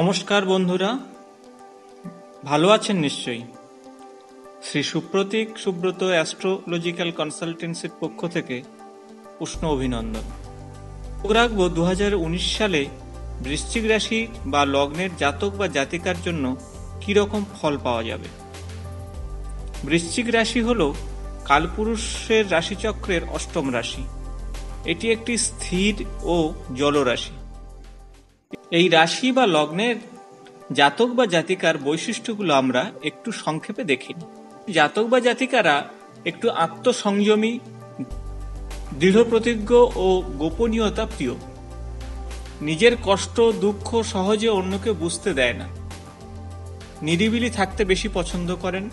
নমস্কার বন্ধুরা। ভালো আছেন নিশ্চয়ই? শ্রী সুপ্রতীক সুব্রত অ্যাস্ট্রোলজিক্যাল কনসালটেন্সির পক্ষ থেকে উষ্ণ অভিনন্দন। রাখব দু সালে বৃশ্চিক রাশি বা লগ্নের জাতক বা জাতিকার জন্য কি রকম ফল পাওয়া যাবে? বৃশ্চিক রাশি হল কালপুরুষের রাশিচক্রের অষ্টম রাশি। এটি একটি স্থির ও জলরাশি। এই রাশি বা লগ্নের জাতক বা জাতিকার বৈশিষ্ট্যগুলো আমরা একটু সংক্ষেপে দেখি। জাতক বা জাতিকারা একটু আত্মসংযমী দৃঢ় প্রতিজ্ঞ ও গোপনীয়তা প্রিয়। নিজের কষ্ট, দুঃখ সহজে অন্যকে বুঝতে দেয় না। নিরিবিলি থাকতে বেশি পছন্দ করেন।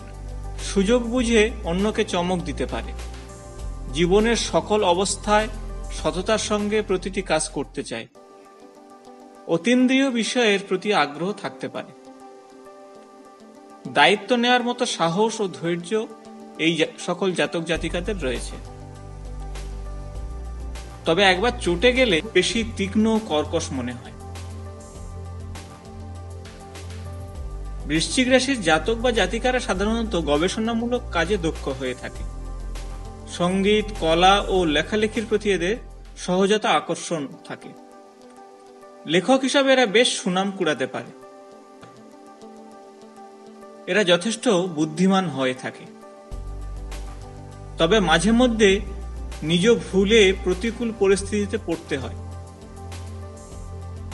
সুযোগ বুঝে অন্যকে চমক দিতে পারে। জীবনের সকল অবস্থায় সততার সঙ্গে প্রতিটি কাজ করতে চায়। অতীন্দ্রিয় বিষয়ের প্রতি আগ্রহ থাকতে পারে। দায়িত্ব নেওয়ার মতো সাহস ও ধৈর্য এই সকল জাতক জাতিকাদের রয়েছে। তবে একবার চটে গেলে বেশি তীক্ষ্ণ কর্কশ মনে হয়। বৃশ্চিক রাশির জাতক বা জাতিকারা সাধারণত গবেষণামূলক কাজে দক্ষ হয়ে থাকে। সংগীত, কলা ও লেখালেখির প্রতি এদের সহজতা আকর্ষণ থাকে। লেখক হিসাবে এরা বেশ সুনাম কুড়াতে পারে। এরা যথেষ্ট বুদ্ধিমান হয়ে থাকে। তবে মাঝে মধ্যে নিজ ভুলে প্রতিকূল পরিস্থিতিতে পড়তে হয়।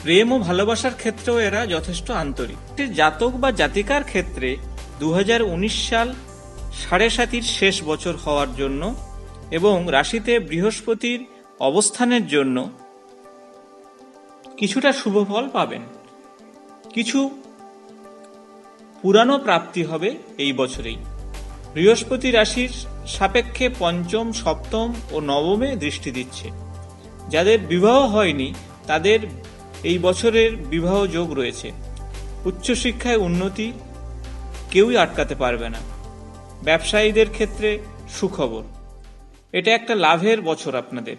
প্রেম ও ভালোবাসার ক্ষেত্রেও এরা যথেষ্ট আন্তরিক। জাতক বা জাতিকার ক্ষেত্রে দু হাজার উনিশ সাল সাড়ে সাতির শেষ বছর হওয়ার জন্য এবং রাশিতে বৃহস্পতির অবস্থানের জন্য কিছুটা শুভ ফল পাবেন। কিছু পুরানো প্রাপ্তি হবে এই বছরেই। বৃহস্পতি রাশির সাপেক্ষে পঞ্চম, সপ্তম ও নবমে দৃষ্টি দিচ্ছে। যাদের বিবাহ হয়নি, তাদের এই বছরের বিবাহ যোগ রয়েছে। উচ্চশিক্ষায় উন্নতি কেউই আটকাতে পারবে না। ব্যবসায়ীদের ক্ষেত্রে সুখবর। এটা একটা লাভের বছর আপনাদের।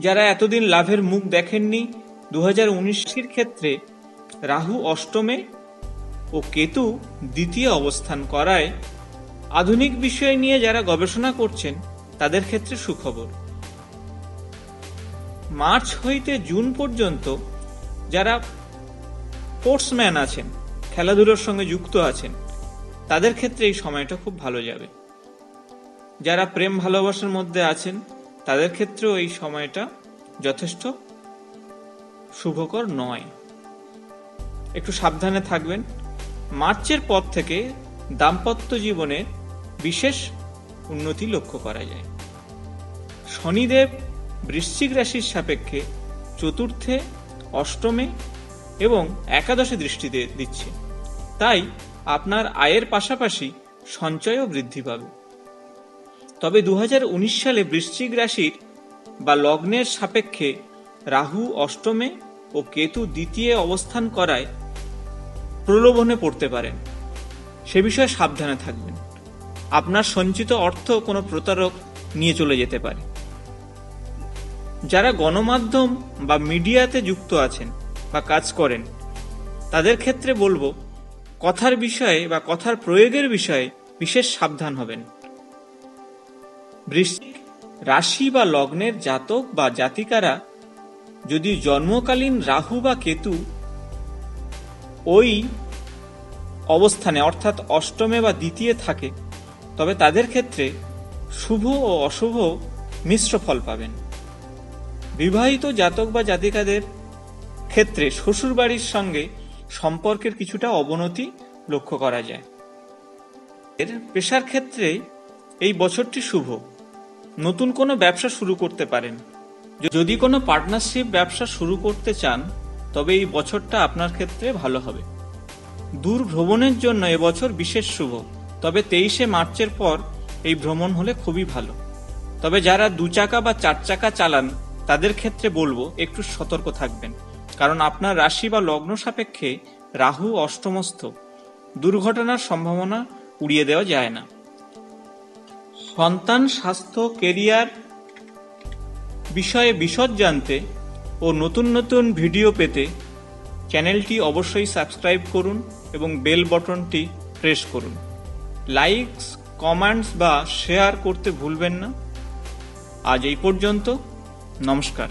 যারা এতদিন লাভের মুখ দেখেননি দু হাজার ক্ষেত্রে রাহু অষ্টমে ও কেতু দ্বিতীয় অবস্থান করায় আধুনিক বিষয় নিয়ে যারা গবেষণা করছেন, তাদের ক্ষেত্রে সুখবর। মার্চ হইতে জুন পর্যন্ত যারা স্পোর্টসম্যান আছেন, খেলাধুলোর সঙ্গে যুক্ত আছেন, তাদের ক্ষেত্রে এই সময়টা খুব ভালো যাবে। যারা প্রেম ভালোবাসার মধ্যে আছেন তাদের ক্ষেত্রেও এই সময়টা যথেষ্ট শুভকর নয়। একটু সাবধানে থাকবেন। মার্চের পর থেকে দাম্পত্য জীবনে বিশেষ উন্নতি লক্ষ্য করা যায়। শনিদেব বৃশ্চিক রাশির সাপেক্ষে চতুর্থে, অষ্টমে এবং একাদশে দৃষ্টি দিচ্ছে। তাই আপনার আয়ের পাশাপাশি সঞ্চয়ও বৃদ্ধি পাবে। তবে দু হাজার উনিশ সালে বৃশ্চিক রাশির বা লগ্নের সাপেক্ষে রাহু অষ্টমে ও কেতু দ্বিতীয় অবস্থান করায় প্রলোভনে পড়তে পারেন। সে বিষয়ে সাবধানে থাকবেন। আপনার সঞ্চিত অর্থ কোনো প্রতারক নিয়ে চলে যেতে পারে। যারা গণমাধ্যম বা মিডিয়াতে যুক্ত আছেন বা কাজ করেন, তাদের ক্ষেত্রে বলব, কথার বিষয়ে বা কথার প্রয়োগের বিষয়ে বিশেষ সাবধান হবেন। বৃশ্চিক রাশি বা লগ্নের জাতক বা জাতিকারা যদি জন্মকালীন রাহু বা কেতু ওই অবস্থানে, অর্থাৎ অষ্টমে বা দ্বিতীয় থাকে, তবে তাদের ক্ষেত্রে শুভ ও অশুভ মিশ্র ফল পাবেন। বিবাহিত জাতক বা জাতিকাদের ক্ষেত্রে শ্বশুরবাড়ির সঙ্গে সম্পর্কের কিছুটা অবনতি লক্ষ্য করা যায়। এর পেশার ক্ষেত্রে এই বছরটি শুভ। নতুন কোনো ব্যবসা শুরু করতে পারেন। যদি কোনো পার্টনারশিপ ব্যবসা শুরু করতে চান, তবে এই বছরটা আপনার ক্ষেত্রে ভালো হবে। দূর ভ্রমণের জন্য এবছর বিশেষ শুভ। তবে তেইশে মার্চের পর এই ভ্রমণ হলে খুবই ভালো। তবে যারা দু চাকা বা চার চাকা চালান, তাদের ক্ষেত্রে বলব একটু সতর্ক থাকবেন। কারণ আপনার রাশি বা লগ্ন সাপেক্ষে রাহু অষ্টমস্থ। দুর্ঘটনার সম্ভাবনা উড়িয়ে দেওয়া যায় না। সন্তান স্বাস্থ্য, কেরিয়ার বিষয়ে বিশদ জানতে ও নতুন নতুন ভিডিও পেতে চ্যানেলটি অবশ্যই সাবস্ক্রাইব করুন এবং বেল বটনটি প্রেস করুন। লাইকস, কমেন্টস বা শেয়ার করতে ভুলবেন না। আজ এই পর্যন্ত, নমস্কার।